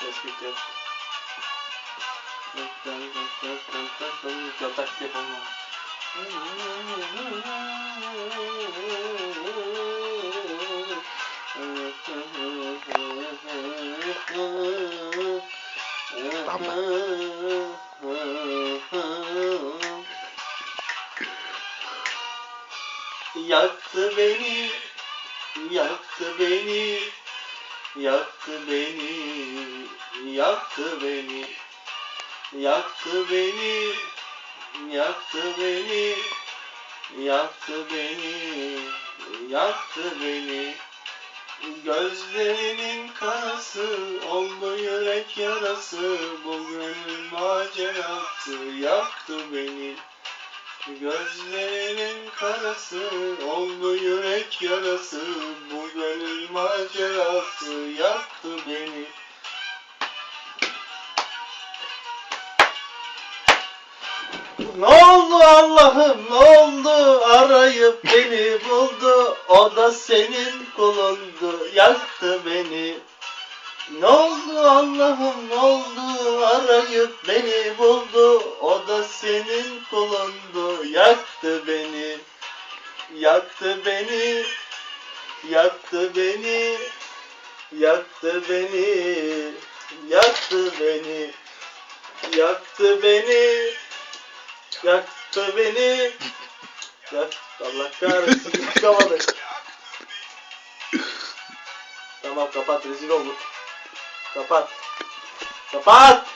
Tespit yok. Yok taklit yapamam. Yaktı beni, yaktı beni, yaktı beni, yaktı beni, yaktı beni, yaktı beni, yaktı beni, yaktı beni. Gözlerinin karası oldu yürek yarası bu gönül macerası yaktı beni. Gözlerinin karası oldu yürek yarası bu gönül macerası yaktı beni. Ne oldu Allah'ım? Ne oldu? Arayıp beni buldu. O da senin kulundu. Yaktı beni. Ne oldu Allah'ım? Ne oldu? Arayıp beni buldu. O da senin kulundu. Yaktı beni. Yaktı beni. Yaktı beni. Yaktı beni. Yaktı beni. Yaktı beni. yaktı beni Yak Allah kahretsin çıkamadık Tamam kapat rezil olduk Kapat. Kapat.